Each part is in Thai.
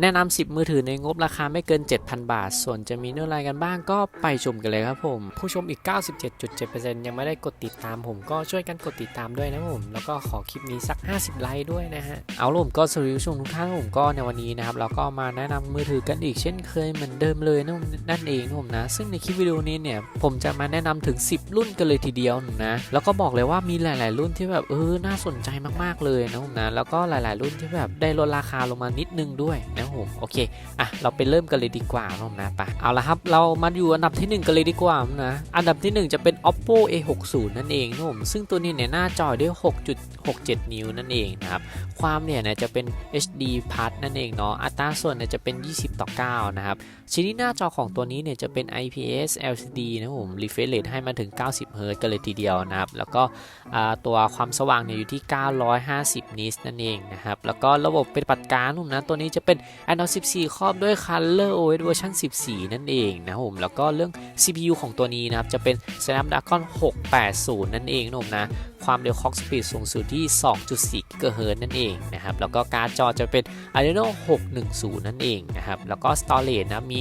แนะนำ 10 มือถือในงบราคาไม่เกิน 7,000 บาท ส่วนจะมีเนื้ออะไรกันบ้างก็ไปชมกันเลยครับผม ผู้ชมอีก 97.7%ยังไม่ได้กดติดตามผมก็ช่วยกันกดติดตามด้วยนะผม แล้วก็ขอคลิปนี้สัก 50 ไลค์ด้วยนะฮะ เอาล่ะผมก็สวัสดีผู้ชมทุกท่านผมก็ในวันนี้นะครับ เราก็มาแนะนำมือถือกันอีกเช่นเคยเหมือนเดิมเลยนะนั่นเองนะผมนะ ซึ่งในคลิปวิดีโอนี้เนี่ยผมจะมาแนะนำถึง 10 รุ่นกันเลยทีเดียวนะแล้วก็บอกเลยว่ามีหลาย ๆ รุ่นที่แบบเออน่าสนใจมากๆเลยนะผมนะแล้วก็หลาย ๆ รุ่นที่แบบได้ลดราคาลงมานิดนึงด้วยนะผมโอเคอะเราไปเริ่มกันเลยดีกว่านะผมนะไปเอาละครับเรามาอยู่อันดับที่ 1 กันเลยดีกว่านะอันดับที่ 1 จะเป็น oppo a60 นั่นเองนะผมซึ่งตัวนี้เนี่ยหน้าจอด้วย 6.67 นิ้วนั่นเองนะครับความเนี่ยจะเป็น HD plus นั่นเองเนาะอัตราส่วนเนี่ยจะเป็น 20 ต่อ 9 นะครับชิ้นิดหน้าจอของตัวนี้เนี่ยจะเป็น IPS LCD นะผม refresh rate ให้มาถึง 90 Hz กันเลยทีเดียวนะครับแล้วก็ตัวความสว่างเนี่ยอยู่ที่ 950 นิตนั่นเองนะครับแล้วก็ระบบปฏิบัติการผมนะตัวนี้จะเป็น Android 14 ครอบด้วย Color OS เวอร์ชัน14 นั่นเองนะครับผมแล้วก็เรื่อง CPU ของตัวนี้นะครับจะเป็น Snapdragon 680 นั่นเองนะผมนะ ความเร็ว Clock Speed สูงสุดที่ 2.4 GHz นั่นเองนะครับ แล้วก็การ์ดจอจะเป็น Adreno 610 นั่นเองนะครับ แล้วก็ Storage นะ มี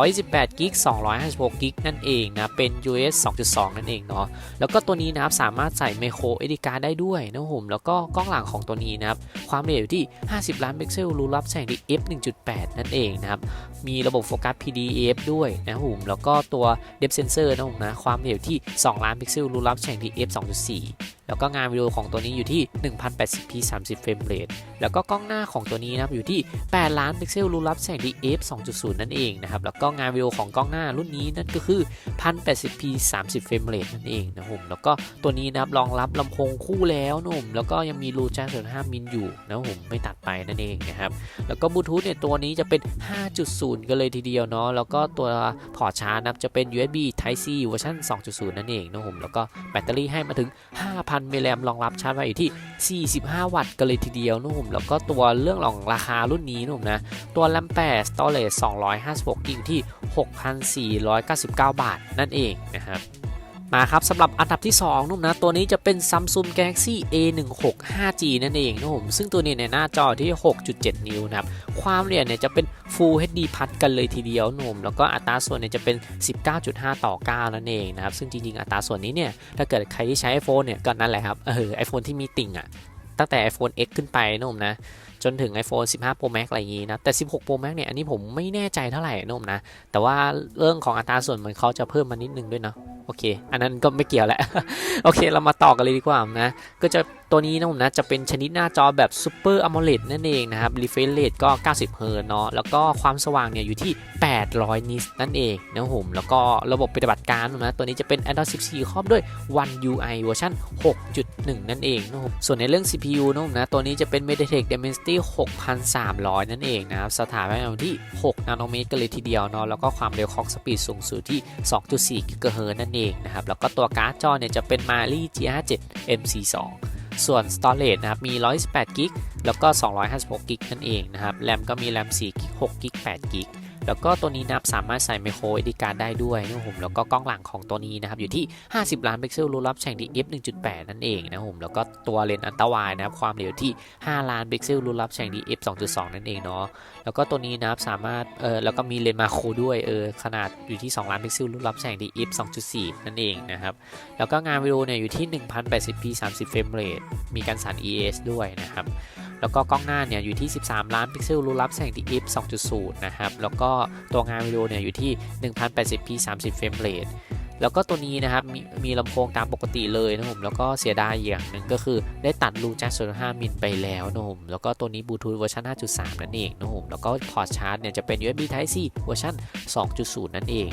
128 GB 256 GB นั่นเองนะ เป็น US 2.2 นั่นเองเนาะ แล้วก็ตัวนี้นะครับ สามารถใส่ Micro SD card ได้ด้วยนะผม แล้วก็กล้องหลังของตัวนี้นะครับ ความเอียดอยู่ที่ 50 ล้านพิกเซล รูรับแสงที่ f 1.8 นั่นเองนะครับ มีระบบโฟกัส PDF ด้วยนะผม แล้วก็ตัว Depth Sensor นะผมนะ ความเอียดอยู่ที่ 2 ล้านพิกเซล รูรับแสงที่ f 2.4แล้วก็งานวิดีโอของตัวนี้อยู่ที่ 1080p 30 เฟรมเรทแล้วก็กล้องหน้าของตัวนี้นะครับอยู่ที่ 8 ล้านพิกเซลรูรับแสงที่ f 2.0 นั่นเองนะครับแล้วก็งานวิดีโอของกล้องหน้ารุ่นนี้นั่นก็คือ 1080p 30 เฟรมเรทนั่นเองนะครับผมแล้วก็ตัวนี้นะครับรองรับลำโพงคู่แล้วนะผมแล้วก็ยังมีรูแจ้ง5มิลอยู่นะครับผมไม่ตัดไปนั่นเองนะครับแล้วก็บลูทูธเนี่ยตัวนี้จะเป็น 5.0 กันเลยทีเดียวเนาะแล้วก็ตัวพอร์ตชาร์จนะครับจะเป็น USB Type C เวอร์ชัน2.0 นั่นเองนะผมแล้วก็แบตเตอรี่ให้มาถึง 5,000มิลลิแอมรองรับชาร์จไฟอยู่ที่ 45 วัตต์กันเลยทีเดียวนุ่ม แล้วก็ตัวเรื่องของราคารุ่นนี้นุ่มนะ ตัวแรม8 storage 256กิกที่ 6,499 บาทนั่นเองนะครับ มาครับสำหรับอันดับที่2นุ่มนะตัวนี้จะเป็น Samsung Galaxy A16 5G นั่นเองนะผมซึ่งตัวนี้เนี่ยหน้าจอที่ 6.7 นิ้วนะครับความละเอียดเนี่ยจะเป็น Full HD พัดกันเลยทีเดียวนุ่มแล้วก็อัตราส่วนเนี่ยจะเป็น 19.5 ต่อ 9 นั่นเองนะครับซึ่งจริงๆ อัตราส่วนนี้เนี่ยถ้าเกิดใครที่ใช้ iPhone เนี่ยก็นั่นแหละครับเออ iPhone ที่มีติ่งอะ ตั้งแต่ iPhone X ขึ้นไปนะผมนะ จนถึง iPhone 15 Pro Max อะไรอย่างนี้นะ แต่ 16 Pro Max เนี่ย อันนี้ผมไม่แน่ใจเท่าไหร่นะผมนะ แต่ว่าเรื่องของอัตราส่วนเหมือนเขาจะเพิ่มมานิดนึงด้วยเนาะโอเค อันนั้นก็ไม่เกี่ยวแหละ โอเค เรามาต่อกันเลยดีกว่านะ ก็จะ ตัวนี้นะผมนะจะเป็นชนิดหน้าจอแบบ Super AMOLED นั่นเองนะครับ refresh rate ก็ 90 Hz เนาะแล้วก็ความสว่างเนี่ยอยู่ที่ 800 นิตนั่นเองนะผมแล้วก็ระบบปฏิบัติการนะตัวนี้จะเป็น Android 14 ครอบด้วย One UI เวอร์ชัน6.1 นั่นเองนะครับส่วนในเรื่อง CPU นะผมนะตัวนี้จะเป็น MediaTek Dimensity 6300 นั่นเองนะครับสถาปัตยกรรมที่ 6 นาโนเมตรกันเลยทีเดียวเนาะแล้วก็ความเร็ว Clock Speed สูงสุดที่ 2.4 GHz นั่นเองนะครับแล้วก็ตัวการ์ดจอเนี่ยจะเป็น Mali G57 MC2 ส่วน Storage นะครับมี 128 g b แล้วก็ 256 g b นั่นเองนะครับ แรมก็มีแรม4 g b 6 g b 8 g b แล้วก็ตัวนี้นะครับสามารถใส่ Micro SD card ได้ด้วยนะผมแล้วก็กล้องหลังของตัวนี้นะครับอยู่ที่ 50 ล้านพิกเซลรูรับแสงที่ f 1.8 นั่นเองนะผมแล้วก็ตัวเลนส์อัลตราไวนะครับความเร็วที่ 5 ล้านพิกเซลรูรับแสงที่ f 2.2 นั่นเองเนาะแล้วก็ตัวนี้นะครับสามารถเออแล้วก็มีเลนส์มาโครด้วยเออขนาดอยู่ที่ 2 ล้านพิกเซลรูรับแสงที่ f 2.4 นั่นเองนะครับแล้วก็งานวิดีโอเนี่ยอยู่ที่ 1080p 30เฟรมเรทมีการสั่น ES ด้วยนะครับ แล้วก็กล้องหน้าเนี่ยอยู่ที่ 13 ล้านพิกเซลรูรับแสงที่ f 2.0 นะครับ แล้วก็ตัวงานวิดีโอเนี่ยอยู่ที่ 1080p 30 เฟรมเรทแล้วก็ตัวนี้นะครับมีมีลำโพงตามปกติเลยนะผมแล้วก็เสียดายอย่างหนึ่งก็คือได้ตัดรูแจ็ค0.5มิลไปแล้วนะผมแล้วก็ตัวนี้บลูทูธเวอร์ชัน5.3 นั่นเองนะผมแล้วก็พอร์ตชาร์จเนี่ยจะเป็น USB Type C เวอร์ชัน2.0 นั่นเอง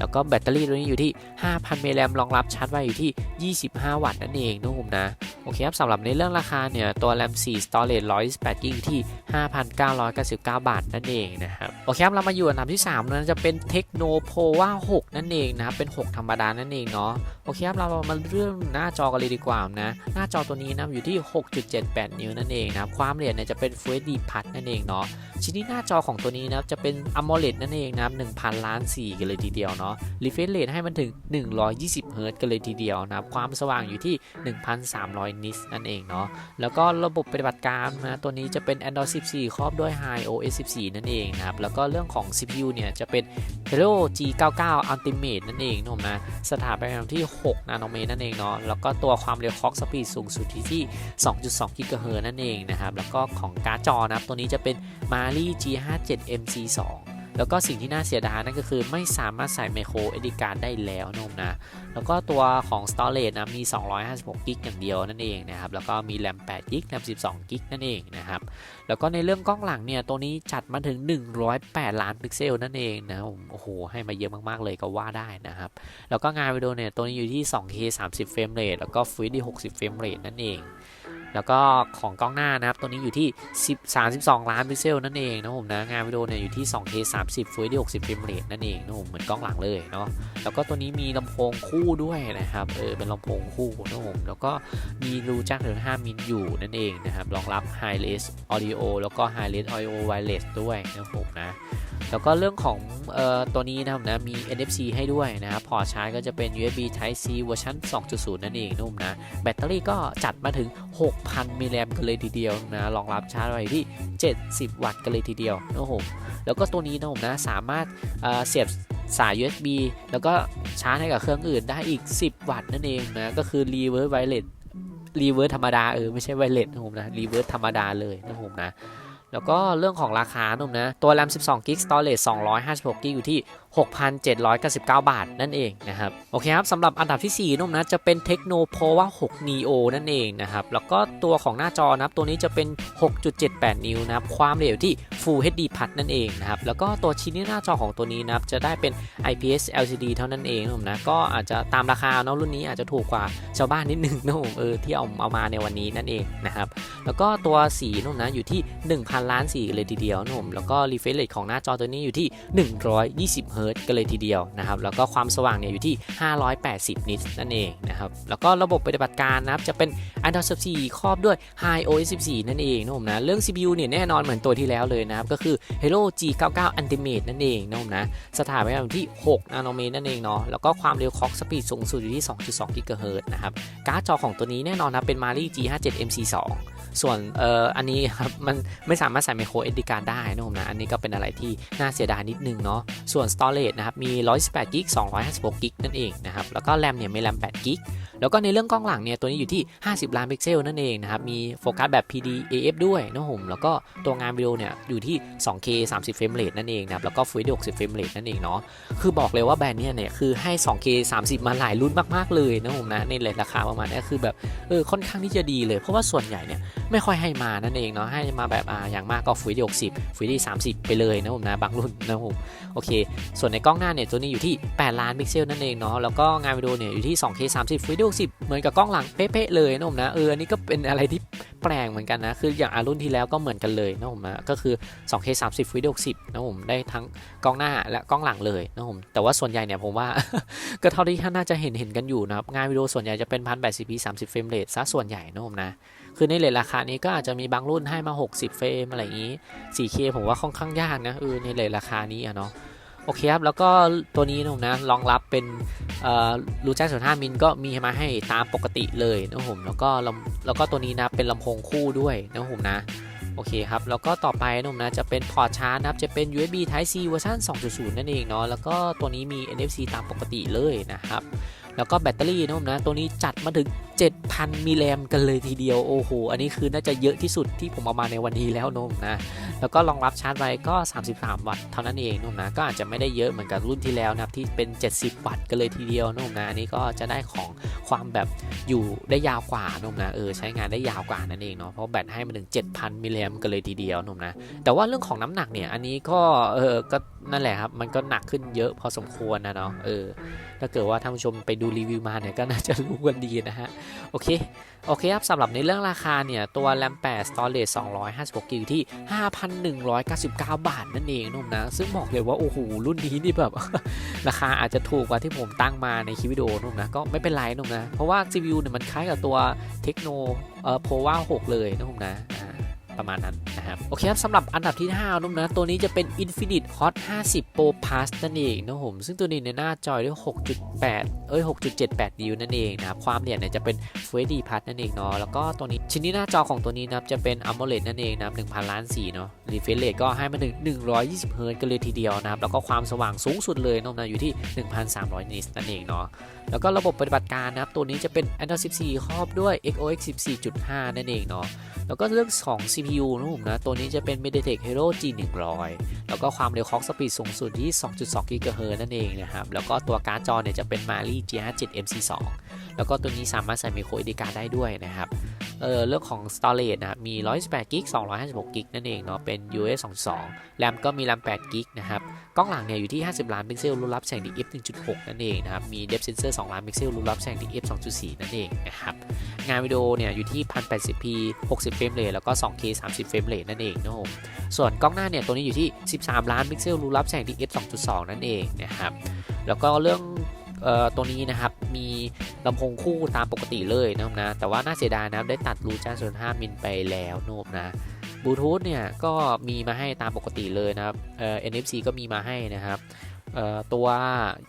แล้วก็แบตเตอรี่ตัวนี้อยู่ที่ 5,000 มิลลิแอมรองรับชาร์จไว้อยู่ที่ 25 วัตต์นั่นเองนะผมนะ โอเคครับสำหรับในเรื่องราคาเนี่ย ตัวแรม4 storage 128 g b ที่ 5,999 บาทนั่นเองนะครับ โอเคครับ เรามาอยู่อันดับที่3นั้นจะเป็น Tecno Pova 6นั่นเองนะครับ เป็น 6 ธรรมดานั่นเองเนาะ โอเคครับ เรามาเรื่องหน้าจอกันเลยดีกว่านะ หน้าจอตัวนี้นะอยู่ที่ 6.78 นิ้วนั่นเองนะครับ ความละเอียดเนี่ยจะเป็น Full HD Plus นั่นเองเนาะชิ้นที่หน้าจอของตัวนี้นะจะเป็น AMOLED นั่นเองนะครับ1,000 ล้านสีกันเลยทีเดียวเนาะนาะ refresh rate ให้มันถึง 120เฮิร์กันเลยทีเดียวนะครับ ความสว่างอยู่ที่ 1,300นิตนั่นเองเนาะ แล้วก็ระบบปฏิบัติการนะ ตัวนี้จะเป็น Android 14 ครอบด้วย High OS 14 นั่นเองนะครับ แล้วก็เรื่องของ CPU เนี่ยจะเป็น Helio G99 Ultimate นั่นเองนะผมนะ สถาปัตยกรรมที่ 6 นาโนเมตรนั่นเองเนาะ แล้วก็ตัวความเร็ว clock speed สูงสุดที่ที่ 2.2 GHz นั่นเองนะครับ แล้วก็ของการ์ดจอนะครับ ตัวนี้จะเป็น Mali G57 MC2 แล้วก็สิ่งที่น่าเสียดายนั่นก็คือไม่สามารถใส่ micro SD card ได้แล้วนะผมนะ แล้วก็ตัวของ storage นะมี 256 g b อย่างเดียวนั่นเองนะครับ แล้วก็มี RAM 8 g b RAM 12 g b นั่นเองนะครับ แล้วก็ในเรื่องกล้องหลังเนี่ยตัวนี้จัดมาถึง 108 ล้านพิกเซลนั่นเองนะโอ้โหให้มาเยอะมากๆเลยก็ว่าได้นะครับ แล้วก็งานวิดีโอเนี่ยตัวนี้อยู่ที่ 2K 30เฟรมเรทแล้วก็ Full HD 60เฟรมเรทนั่นเอง แล้วก็ของกล้องหน้านะครับ ตัวนี้อยู่ที่ 10 32 ล้านพิกเซลนั่นเองนะผมนะงานวิดีโอเนี่ยอยู่ที่ 2K 30 Full HD 60เฟรมเรทนั่นเองนะผมเหมือนกล้องหลังเลยเนาะแล้วก็ตัวนี้มีลำโพงคู่ด้วยนะครับเออเป็นลำโพงคู่นะผมแล้วก็มีรูจ็คถึง5มิลอยู่นั่นเองนะครับรองรับ High Res Audio แล้วก็ High Res Audio Wireless ด้วยนะผมนะ แล้วก็เรื่องของออตัวนี้นะครับนะมี NFC ให้ด้วยนะครับพอชาร์จก็จะเป็น USB Type C เวอร์ชัน2.0 นั่นเองนุ่มนะ แบตเตอรี่ก็จัดมาถึง 6,000มิลลิแอมกันเลยทีเดียวนะรองรับชาร์จไว้ที่ 70 วัตต์กันเลยทีเดียวนะผมแล้วก็ตัวนี้นะผมนะสามารถเเสียบสาย USB แล้วก็ชาร์จให้กับเครื่องอื่นได้อีก 10 วัตต์นั่นเองนะก็คือ reverse wireless รีเวิร์สธรรมดาเออไม่ใช่ไวเลสนะผมนะรีเวิร์สธรรมดาเลยนะผมนะ แล้วก็เรื่องของราคาหนุ่มนะ ตัว RAM 12 g b storage 256 g b อยู่ที่ 6,799 บาทนั่นเองนะครับโอเคครับสำหรับอันดับที่ 4นุ่มนะจะเป็น Tecno Pova 6 Neo นั่นเองนะครับแล้วก็ตัวของหน้าจอนะครับตัวนี้จะเป็น 6.78 นิ้วนะครับความเร็วที่ Full HD Plus นั่นเองนะครับแล้วก็ตัวชิ้นหน้าจอของตัวนี้นะครับจะได้เป็น IPS LCD เท่านั้นเองนุ่มนะก็อาจจะตามราคาเนาะรุ่นนี้อาจจะถูกกว่าชาวบ้านนิดนึงนะผมเออที่เอาเอามาในวันนี้นั่นเองนะครับแล้วก็ตัวสีนุ่มนะอยู่ที่ 1,000 ล้านสีเลยทีเดียวนะผมแล้วก็ refresh rate ของหน้าจอตัวนี้อยู่ที่ 120เฮิร์กันเลยทีเดียวนะครับ แล้วก็ความสว่างเนี่ยอยู่ที่ 580 นิตนั่นเองนะครับ แล้วก็ระบบปฏิบัติการนะครับ จะเป็น Android 14 ครอบด้วย High OS 14 นั่นเองนะผมนะ เรื่อง CPU เนี่ยแน่นอนเหมือนตัวที่แล้วเลยนะครับ ก็คือ Helio G99 Ultimate นั่นเองนะผมนะ สถาปัตยกรรมที่ 6 นาโนเมตรนั่นเองเนาะ แล้วก็ความเร็ว clock speed สูงสุดอยู่ที่ 2.2 GHz นะครับ การ์ดจอของตัวนี้แน่นอนนะเป็น Mali G57 MC2 ส่วนเอ่ออันนี้ครับมันไม่สามารถใส่ micro SD card ได้นะผมนะ อันนี้ก็เป็นอะไรที่น่าเสียดายนิดนึงเนาะส่วน storage นะครับ มี128 g b 256 g b นั่นเองนะครับ แล้วก็ RAM เนี่ยมี RAM 8 g b แล้วก็ในเรื่องกล้องหลังเนี่ย ตัวนี้อยู่ที่ 50 ล้านพิกเซลนั่นเองนะครับ มีโฟกัสแบบ PD AF ด้วยนะผมแล้วก็ตัวงานวิดีโอเนี่ยอยู่ที่ 2K 30 เฟรมเรทนั่นเองนะครับแล้วก็ Full HD 60 เฟรมเรทนั่นเองเนาะคือบอกเลยว่าแบรนด์เนี่ยเนี่ยคือให้ 2K 30 มาหลายรุ่นมากๆเลยนะผมนะในราคาประมาณนี้คือแบบเออค่อนข้างที่จะดีเลยเพราะว่าส่วนใหญ่เนี่ย ไม่ค่อยให้มานั่นเองเนาะให้มาแบบอ่าอย่างมากก็ Full HD 60 Full HD 30 ไปเลยนะผมนะบางรุ่นนะผมโอเค ส่วนในกล้องหน้าเนี่ยตัวนี้อยู่ที่ 8 ล้านพิกเซลนั่นเองเนาะแล้วก็งานวิดีโอเนี่ยอยู่ที่ 2K 30 Full HD 60เหมือนกับกล้องหลังเป๊ะๆเลยนะผมนะเอออันนี้ก็เป็นอะไรที่แปลกเหมือนกันนะคืออย่างอารุ่นที่แล้วก็เหมือนกันเลยนะผมนะก็คือ 2K 30 Full HD 60นะผมได้ทั้งกล้องหน้าและกล้องหลังเลยนะผมแต่ว่าส่วนใหญ่เนี่ยผมว่าก็เท่าที่ท่านน่าจะเห็นเห็นกันอยู่นะครับงานวิดีโอส่วนใหญ่จะเป็น 1080p 30เฟรมเรทซะส่วนใหญ่นะผมนะคือในเลทราคานี้ก็อาจจะมีบางรุ่นให้มา 60 เฟรมอะไรอย่างนี้ 4K ผมว่าค่อนข้างยากนะเออในเลทราคานี้อะเนาะโอเคครับ แล้วก็ตัวนี้นะผมนะรองรับเป็นรูแจ็คส่วน5มิลก็มีมาให้ตามปกติเลยนะผมแล้วก็ลำแล้วก็ตัวนี้นะเป็นลำโพงคู่ด้วยนะผมนะโอเคครับ แล้วก็ต่อไปนะผมนะจะเป็นพอร์ตชาร์จนะครับ จะเป็น USB Type C เวอร์ชัน2.0 นั่นเองเนาะแล้วก็ตัวนี้มี NFC ตามปกติเลยนะครับ แล้วก็แบตเตอรี่นะผมนะตัวนี้จัดมาถึง 7,000 มิลลิแอมกันเลยทีเดียว โอ้โห อันนี้คือน่าจะเยอะที่สุดที่ผมเอามาในวันนี้แล้วนะผมนะ แล้วก็รองรับชาร์จไว้ก็ 33 วัตต์เท่านั้นเองนุ่มนะ ก็อาจจะไม่ได้เยอะเหมือนกับรุ่นที่แล้วนะครับที่เป็น 70 วัตต์กันเลยทีเดียวนุ่มนะ อันนี้ก็จะได้ของความแบบอยู่ได้ยาวกว่านุ่มนะ เออใช้งานได้ยาวกว่านั่นเองเนาะ เพราะแบตให้มาถึง 7,000 มิลลิแอมกันเลยทีเดียวนุ่มนะ แต่ว่าเรื่องของน้ำหนักเนี่ย อันนี้ก็เออ ก็นั่นแหละครับ มันก็หนักขึ้นเยอะพอสมควรนะเนาะ เออ ถ้าเกิดว่าท่านผู้ชมไปดูรีวิวมาเนี่ยก็น่าจะรู้กันดีนะฮะโอเค โอเคครับสำหรับในเรื่องราคาเนี่ย ตัว RAM 8 Storage 256 g b อยู่ที่ 5,199 บาทนั่นเองนุ่มนะ ซึ่งบอกเลยว่า โอ้โห รุ่นนี้นี่แบบ ราคาอาจจะถูกกว่าที่ผมตั้งมาในคลิปวิดีโอนุ่มนะ ก็ไม่เป็นไรนุ่มนะ เพราะว่า CPU เนี่ยมันคล้ายกับตัว Tecno เอ่อ Pova 6เลยนุ่มนะประมาณนั้น นะครับ โอเคครับสำหรับอันดับที่ 5นุ่มนะ ตัวนี้จะเป็น Infinite Hot 50 Pro Plus นั่นเองนะครับผม ซึ่งตัวนี้ในหน้าจอด้วย 6.8 เอ้ย 6.78 นิ้วนั่นเองนะครับ ความละเอียดเนี่ยจะเป็น Full HD Plus นั่นเองเนาะ แล้วก็ตัวนี้ชิ้นนี้หน้าจอของตัวนี้นะครับจะเป็น AMOLED นั่นเองนะครับ1,000 ล้านสีเนาะ Refresh Rate ก็ให้มาถึง 120 Hz กันเลยทีเดียวนะครับ แล้วก็ความสว่างสูงสุดเลยนะครับนะอยู่ที่ 1,300 นิตนั่นเองเนาะแล้วก็ระบบปฏิบัติการนะครับตัวนี้จะเป็น Android 14 ครอบด้วย XOX 14.5 นั่นเองเนาะแล้วก็เรื่องของ CPU นะผมนะตัวนี้จะเป็น MediaTek hero G100 แล้วก็ความเร็วคล็อกสปีดสูงสุดที่ 2.2 GHz นั่นเองนะครับ แล้วก็ตัวการ์ดจอเนี่ยจะเป็น Mali G57 MC2 แล้วก็ตัวนี้สามารถใส่ micro SD card ได้ด้วยนะครับเออเรื่องของ storage นะครับมี128 g b 256 g b นั่นเองเนาะเป็น US 2.2แรมก็มีแรม8 g b นะครับกล้องหลังเนี่ยอยู่ที่ 50 ล้านพิกเซลรูรับแสง DF 1.6 นั่นเองนะครับมี depth sensor 2 ล้านพิกเซลรูรับแสง DF 2.4 นั่นเองนะครับงานวิดีโอเนี่ยอยู่ที่ 1080p 60 เฟรมเรทแล้วก็ 2k 30 เฟรมเรทนั่นเองนะครับส่วนกล้องหน้าเนี่ยตัวนี้อยู่ที่ 13 ล้านพิกเซลรูรับแสง DF 2.2 นั่นเองนะครับแล้วก็เรื่องเอ่อตัวนี้นะครับ มีลำโพงคู่ตามปกติเลยนะครับนะ แต่ว่าน่าเสียดายนะครับได้ตัดรูจ้าส่วน5มิลไปแล้วนะครับนะบลูทูธเนี่ยก็มีมาให้ตามปกติเลยนะครับเอ่อ NFC ก็มีมาให้นะครับเอ่อตัว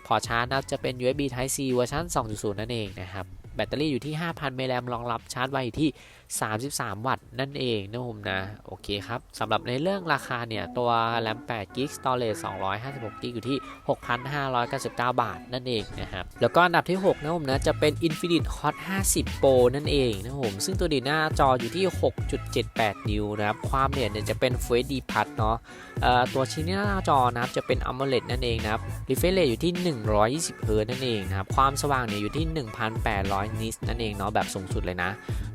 พอชาร์จนะจะเป็น USB Type C เวอร์ชัน2.0 นั่นเองนะครับ แบตเตอรี่อยู่ที่ 5,000มิลลิแอมรองรับชาร์จไวอยู่ที่ 33 วัตต์นั่นเองนะผมนะ โอเคครับสำหรับในเรื่องราคาเนี่ย ตัวแรม8 g b storage 256 g b อยู่ที่ 6,599 บาทนั่นเองนะครับ แล้วก็อันดับที่ 6 นะผมนะ จะเป็น Infinite Hot 50 Pro นั่นเองนะผมซึ่งตัวดีหน้าจออยู่ที่ 6.78 นิ้วนะครับ ความเนี่ยจะเป็น Full HD Plus เนาะตัวชิ้นหน้าจอนะครับจะเป็น AMOLED นั่นเองนะครับ Refresh Rate อยู่ที่ 120 Hz นั่นเองนะครับ ความสว่างเนี่ยอยู่ที่ 1,800นิตนั่นเองเนาะแบบสูงสุดเลยนะ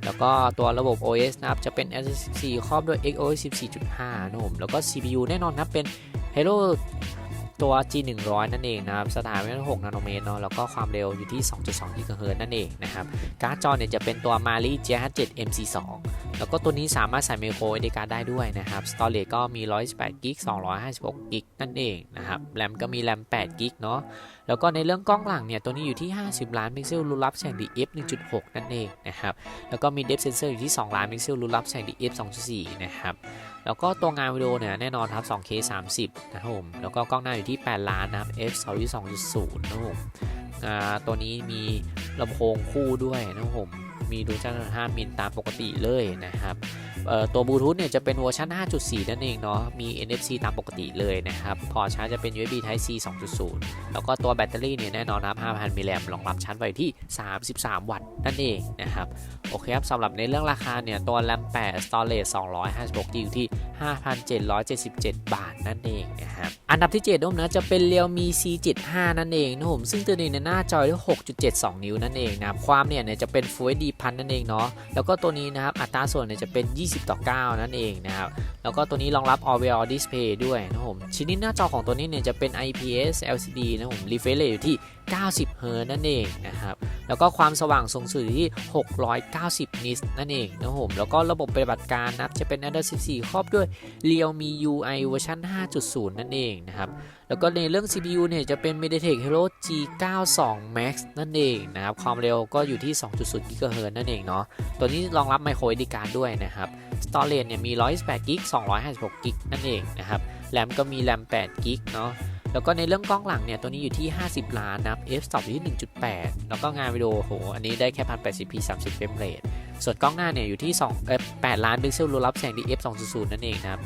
แล้วก็ตัวระบบ OS นะครับจะเป็น S14 ครอบด้วย XOS 14.5 นะผมแล้วก็ CPU แน่นอนนะเป็น Helio ตัว G100 นั่นเองนะครับสถานะ6นาโนเมตรเนาะแล้วก็ความเร็วอยู่ที่ 2.2 GHz นั่นเอง นะครับ การ์ดจอเนี่ยจะเป็นตัว Mali G57 MC2 แล้วก็ตัวนี้สามารถใส่ micro SD card ได้ด้วยนะครับ Storage ก็มี 128 g b 256 g b นั่นเองนะครับแรมก็มีแรม8 g b เนาะแล้วก็ในเรื่องกล้องหลังเนี่ยตัวนี้อยู่ที่ 50 ล้านพิกเซลรูรับแสง DF 1.6 นั่นเองนะครับแล้วก็มี depth sensor อยู่ที่ 2 ล้านพิกเซลรูรับแสง DF 2.4 นะครับ แล้วก็ตัวงานวิดีโอเนี่ยแน่นอนครับ 2K 30 นะครับผม แล้วก็กล้องหน้าอยู่ที่ 8 ล้านนะครับ f 2 2.0 นะครับผมอ่าตัวนี้มีลำโพงคู่ด้วยนะครับผม มีดูจ้า5มิลตามปกติเลยนะครับ ตัวบลูทูธเนี่ยจะเป็นเวอร์ชัน5.4 นั่นเองเนาะ มี NFC ตามปกติเลยนะครับ พอชาร์จจะเป็น USB Type C 2.0 แล้วก็ตัวแบตเตอรี่เนี่ยแน่นอนครับ5,000มิลลิแอมป์รองรับชาร์จไว้ที่ 33 วัตต์นั่นเองนะครับ โอเคครับสำหรับในเรื่องราคาเนี่ยตัวแรม8 storage 256 g b อยู่ที่ 5,777 บาทนั่นเองนะครับ อันดับที่7นุ่มนะจะเป็น Realme C75 นั่นเองนะผมซึ่งตัวนี้ในยหน้าจอด้วย6.72 นิ้วนั่นเองนะความเนี่ยเนี่ยจะเป็น Full HD พันนั่นเองเนาะ แล้วก็ตัวนี้นะครับอัตราส่วนเนี่ยจะเป็น 20ต่อ 9 นั่นเองนะครับ แล้วก็ตัวนี้รองรับ Always On Display ด้วยนะผม ชิ้นนี้หน้าจอของตัวนี้เนี่ยจะเป็น IPS LCD นะผม Refresh Rate อยู่ที่ 90 Hz นั่นเองนะครับ แล้วก็ความสว่างสูงสุดอยู่ที่ 690 นิตนั่นเองนะผม แล้วก็ระบบปฏิบัติการนะครับจะเป็น Android 14 ครอบด้วย Realme UI เวอร์ชัน5.0 นั่นเองนะครับ แล้วก็ในเรื่อง CPU เนี่ยจะเป็น MediaTek Helio G92 Max นั่นเองนะครับ ความเร็วก็อยู่ที่ 2.0 GHz นั่นเองเนาะ ตัวนี้รองรับ Micro SD card ด้วยนะครับ Storage เนี่ยมี 128 g b 256 g b นั่นเองนะครับ แรมก็มีแรม8 g b เนาะ แล้วก็ในเรื่องกล้องหลังเนี่ยตัวนี้อยู่ที่ 50 ล้านนับ f stop อยู่ที่ 1.8 แล้วก็งานวิดีโอโห อันนี้ได้แค่ 1080p 30เฟรมเรทส่วนกล้องหน้าเนี่ยอยู่ที่2เอ่อ8ล้านพิกเซลรูรับแสง DF 2.0 นั่นเองนะครับ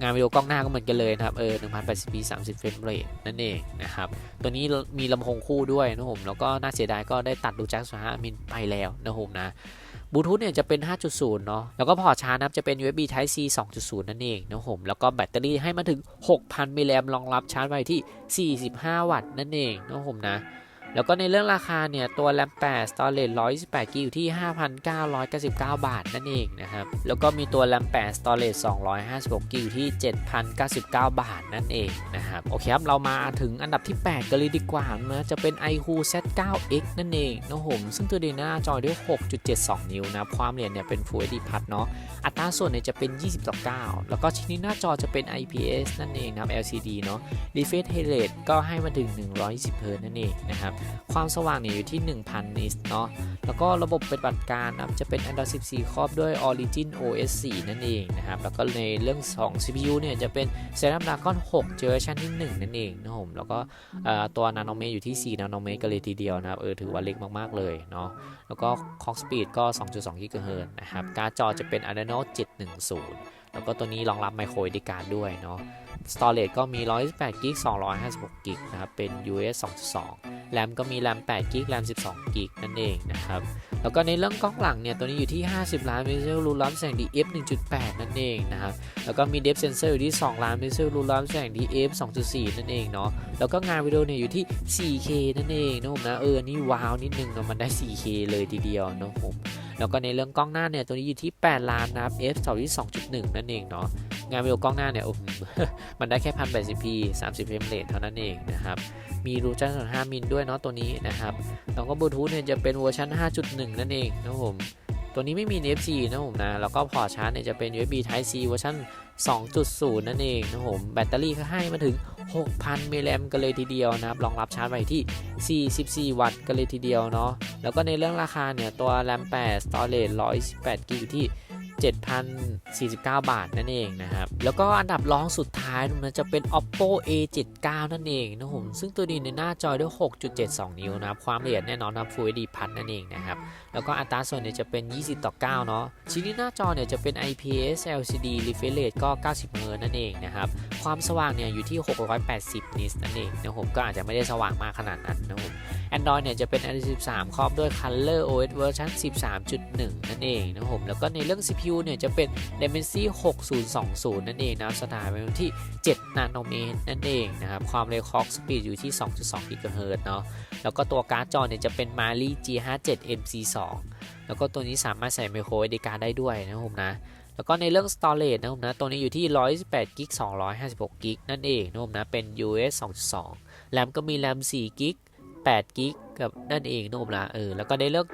งานวิดีโอกล้องหน้าก็เหมือนกันเลยนะครับเออ 1080p 30 เฟรมเรทนั่นเองนะครับ ตัวนี้มีลำโพงคู่ด้วยนะผมแล้วก็น่าเสียดายก็ได้ตัดดูแจ็คส5มิลไปแล้วนะผมนะบลูทูธเนี่ยจะเป็น 5.0 เนาะแล้วก็พอร์ตชาร์จนะจะเป็น USB Type C 2.0 นั่นเองนะผมแล้วก็แบตเตอรี่ให้มาถึง 6,000มิลลิแอมป์รองรับชาร์จไว้ที่ 45 วัตต์นั่นเองนะผมนะ แล้วก็ในเรื่องราคาเนี่ย ตัวแรม8 storage 128 g b อยู่ที่ 5,999 บาทนั่นเองนะครับ แล้วก็มีตัวแรม8 storage 256 g b อยู่ที่ 7,099 บาทนั่นเองนะครับ โอเคครับ เรามาถึงอันดับที่ 8 กันเลยดีกว่านะ จะเป็น iQOO Z9X นั่นเองนะผมซึ่งตัวดีหน้าจอด้วย 6.72 นิ้วนะ ความละเอียดเนี่ยเป็น Full HD Plus เนาะ อัตราส่วนเนี่ยจะเป็น 20ต่อ9แล้วก็ชิ้นนี้หน้าจอจะเป็น IPS นั่นเองนะครับ LCD เนาะ Refresh Rate ก็ให้มาถึง 120 Hz นั่นเองนะครับความสว่างเนี่ยอยู่ที่ 1000 นิตเนาะ แล้วก็ระบบปฏิบัติการนะจะเป็น Android 14 ครอบด้วย Origin OS 4 นั่นเองนะครับ แล้วก็ในเรื่องของ CPU เนี่ยจะเป็น Snapdragon 6 Generation ที่ 1 นั่นเองนะครับผม แล้วก็ตัว Nanometer อยู่ที่ 4 Nanometer กันเลยทีเดียวนะครับ เออถือว่าเล็กมากๆเลยเนาะ แล้วก็ Clock Speed ก็ 2.2 GHz นะครับ การ์ดจอจะเป็น Adreno 710 แล้วก็ตัวนี้รองรับ Micro SD card ด้วยเนาะ Storage ก็มี 128 g b 256 g b นะครับ เป็น US 2.2แรมก็มีแรม8 g b แรม12 g b นั่นเองนะครับ แล้วก็ในเรื่องกล้องหลังเนี่ย ตัวนี้อยู่ที่ 50 ล้านพิกเซลรูรับแสง DF 1.8 นั่นเอง นะครับ แล้วก็มี Depth Sensor อยู่ที่ 2 ล้านพิกเซลรูรับแสง DF 2.4 นั่นเองเนาะ แล้วก็งานวิดีโอเนี่ยอยู่ที่ 4K นั่นเองนะผมนะ เออ นี่ว้าวนิดนึงเนาะ มันได้ 4K เลยทีเดียวนะผม แล้วก็ในเรื่องกล้องหน้าเนี่ยตัวนี้อยู่ที่ 8 ล้านนะครับ f 2ที่2.1 นั่นเองเนาะงานวิดีโอกล้องหน้าเนี่ยโอ้มันได้แค่ 1080p 30เฟรมเรทเท่านั้นเองนะครับ มีรูจัน5มิลด้วยเนาะตัวนี้นะครับแล้วก็บลูทูธเนี่ยจะเป็นเวอร์ชัน5.1 นั่นเองนะครับผมตัวนี้ไม่มี NFC นะผมนะ แล้วก็พอร์ชาร์จเนี่ยจะเป็น USB Type C เวอร์ชัน2.0 นั่นเองนะครับผม แบตเตอรี่ก็ให้มาถึง 6,000มิลลิแอมกันเลยทีเดียวนะครับรองรับชาร์จไว้ที่ 44 วัตต์กันเลยทีเดียวเนาะแล้วก็ในเรื่องราคาเนี่ยตัว RAM 8 Storage 128 g b อยู่ที่ 7,049 บาทนั่นเองนะครับ แล้วก็อันดับรองสุดท้ายนะจะเป็น oppo a79 นั่นเองนะผมซึ่งตัวนี้ในหน้าจอด้วย 6.72 นิ้วนะครับ ความละเอียดแน่นอนนะ Full HD พันนั่นเองนะครับ แล้วก็อัตราส่วนเนี่ยจะเป็น 20 ต่อ 9 เนาะชิ้นนี้หน้าจอเนี่ยจะเป็น IPS LCD refresh rate ก็ 90เฮิร์ตนั่นเองนะครับ ความสว่างเนี่ยอยู่ที่ 680 นิตนั่นเองนะผมก็อาจจะไม่ได้สว่างมากขนาดนั้นนะผม Android เนี่ยจะเป็น Android 13 ครอบด้วย Color OS เวอร์ชัน13.1 นั่นเองนะครับผมแล้วก็ในเรื่อง CPU เนี่ยจะเป็น Dimensity 6020 นั่นเองนะครับสถาบันที่ 7 นาโนเมตรนั่นเองนะครับความเร็ว Clock Speed อยู่ที่ 2.2 GHz เนาะแล้วก็ตัวการ์ดจอเนี่ยจะเป็น Mali G57 MC2 แล้วก็ตัวนี้สามารถใส่ micro SD card ได้ด้วยนะครับผมนะแล้วก็ในเรื่อง storage นะครับผมนะตัวนี้อยู่ที่ 128 g b 256 g b นั่นเองนะครับผมนะเป็น US 2.2 แรมก็มีแรม4 g b 8 g b กับนั่นเองนะครับผมนะเออแล้วก็ในเรื่อง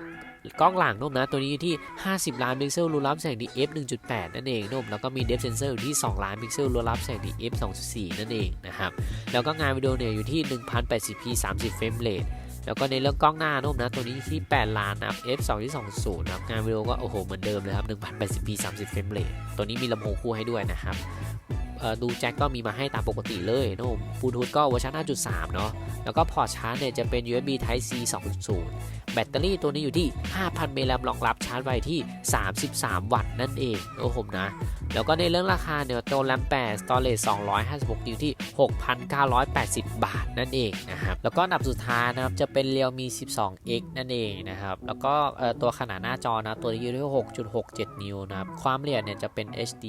กล้องหลังนะครับนะตัวนี้อยู่ที่ 50 ล้านพิกเซลรูรับแสง DF 1.8 นั่นเองนะครับแล้วก็มี depth sensor อยู่ที่ 2 ล้านพิกเซลรูรับแสง DF 2.4 นั่นเองนะครับแล้วก็งานวิดีโอเนี่ยอยู่ที่ 1080p 30 เฟรมเรทแล้วก็ในเรื่องกล้องหน้านุ่มนะตัวนี้ที่ 8 ล้านนะครับ f 2ที่20นะครับงานวิดีโอก็โอ้โหเหมือนเดิมเลยครับ 1080p 30 เฟรมเรทตัวนี้มีลำโพงคู่ให้ด้วยนะครับดูแจ็คก็มีมาให้ตามปกติเลยนุ่มบลูทูธก็เวอร์ชัน5.3 เนาะแล้วก็พอร์ตชาร์จเนี่ยจะเป็น USB Type C 2.0 แบตเตอรี่ตัวนี้อยู่ที่ 5,000มิลลิแอมรองรับชาร์จไวที่ 33 วัตต์นั่นเองโอ้โหนะ แล้วก็ในเรื่องราคาเนี่ยตัว RAM 8 Storage 256อยู่ที่ 6,980 บาทนั่นเองนะครับแล้วก็อันดับสุดท้ายนะครับจะเป็น Realme 12X นั่นเองนะครับแล้วก็ตัวขนาดหน้าจอนะตัวนี้อยู่ที่ 6.67 นิ้วนะครับความละเอียดเนี่ยจะเป็น HD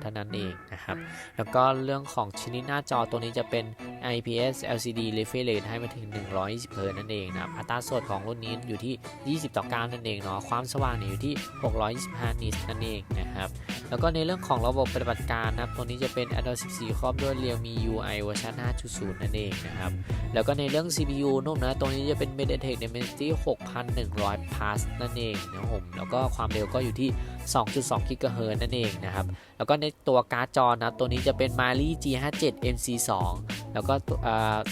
เท่านั้นเองนะครับแล้วก็เรื่องของชนิดหน้าจอตัวนี้จะเป็น IPS LCD refresh rate ให้มาถึง 120 เฮิร์ตนั่นเองนะครับอัตราส่วนของรุ่นนี้อยู่ที่ 20 ต่อ 9 นั่นเองเนาะ ความสว่างเนี่ยอยู่ที่ 625 นิตนั่นเองนะครับ แล้วก็ในเรื่องของระบบปฏิบัติการนะครับ ตัวนี้จะเป็น Android 14 ครอบด้วย Realme UI เวอร์ชัน5.0 นั่นเองนะครับ แล้วก็ในเรื่อง CPU นุ่มนะตัวนี้จะเป็น MediaTek Dimensity 6100 Plus นั่นเองนะครับผม แล้วก็ความเร็วก็อยู่ที่ 2.2 GHz นั่นเองนะครับ แล้วก็ในตัวการ์ดจอนะตัวนี้จะเป็น Mali G57 MC2 แล้วก็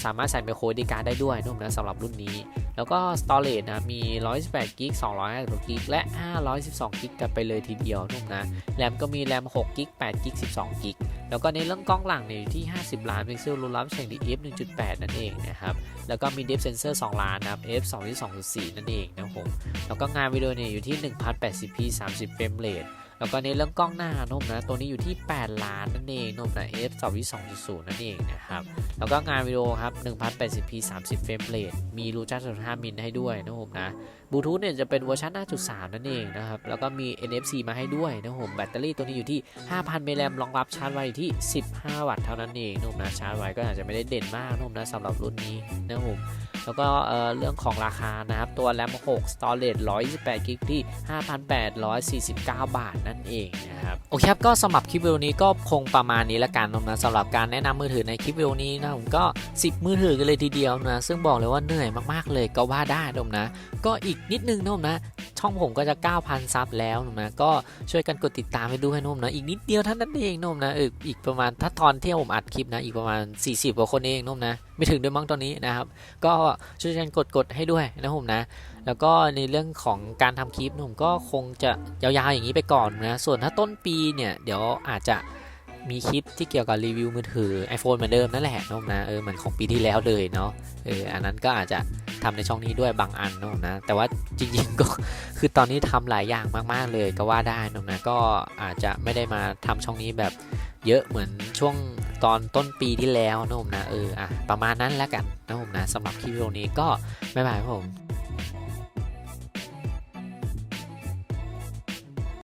สามารถใส่ micro SD card ได้ด้วยนุ่มนะสำหรับรุ่นนี้ แล้วก็ storage นะมี 128 g b 256 g b และ 512 g b กันไปเลยทีเดียวนุ่มนะแรมก็มีแรม6 g b 8 g b 12 g b แล้วก็ในเรื่องกล้องหลังเนี่ยอยู่ที่ 50 ล้านพิกเซลรูรับแสง DF 1.8 นั่นเองนะครับแล้วก็มี depth sensor 2ล้านนะครับ f 2.24นั่นเองนะครับผมแล้วก็งานวิดีโอเนี่ยอยู่ที่ 1080p 30เฟรมเรท แล้วก็ในเรื่องกล้องหน้านุ่มนะตัวนี้อยู่ที่ 8 ล้านนั่นเองนุ่มนะ f 2 2.0นั่นเองนะครับแล้วก็งานวิดีโอครับ 1080p 30 เฟรมเรทมีรูจ้า5มิลให้ด้วยนะครับผมนะบลูทูธเนี่ยจะเป็นเวอร์ชัน5.3 นั่นเองนะครับ แล้วก็มี NFC มาให้ด้วยนะครับผมแบตเตอรี่ตัวนี้อยู่ที่ 5,000มิลลิแอมรองรับชาร์จไว้ที่ 15 วัตต์เท่านั้นเองนุ่มนะชาร์จไวก็อาจจะไม่ได้เด่นมากนุ่มนะสำหรับรุ่นนี้นะครับผม แล้วก็เเรื่องของราคานะครับ ตัว RAM 6 Storage 128 g b ที่ 5,849 บาทนั่นเองนะครับ โอเคครับ ก็สำหรับคลิปวิดีโอนี้ก็คงประมาณนี้ละกันนะสำหรับการแนะนำมือถือในคลิปวิดีโอนี้นะผมก็ 10 มือถือกันเลยทีเดียวนะ ซึ่งบอกเลยว่าเหนื่อยมากๆเลยก็ว่าได้นะผมนะ ก็อีกนิดนึงนะผมนะ ช่องผมก็จะ 9,000 ซับแล้วนะผมนะก็ช่วยกันกดติดตามไปดูให้นะผมนะ อีกนิดเดียวเท่านั้นเองนะผมนะอออีกประมาณถ้าตอนที่ผมอัดคลิปนะ อีกประมาณ 40กว่าคนเองนะผมนะ ไม่ถึงด้วยมั้งตอนนี้นะครับ ก็ช่วยกันกดกดให้ด้วยนะผมนะ แล้วก็ในเรื่องของการทำคลิปผมก็คงจะยาวๆอย่างนี้ไปก่อนนะ ส่วนถ้าต้นปีเนี่ยเดี๋ยวอาจจะมีคลิปที่เกี่ยวกับรีวิวมือถือ iPhone เหมือนเดิมนั่นแหละนะผมนะเออเหมือนของปีที่แล้วเลยเนาะเอออันนั้นก็อาจจะทำในช่องนี้ด้วยบางอันนะผมนะ แต่ว่าจริงๆก็คือตอนนี้ทำหลายอย่างมากๆเลยก็ว่าได้นะผมนะก็อาจจะไม่ได้มาทำช่องนี้แบบ เยอะเหมือนช่วงตอนต้นปีที่แล้วนะผมนะเอออะประมาณนั้นแล้วกันนะผมนะสำหรับคลิปวิดีโอนี้ก็บ๊ายบายครับผม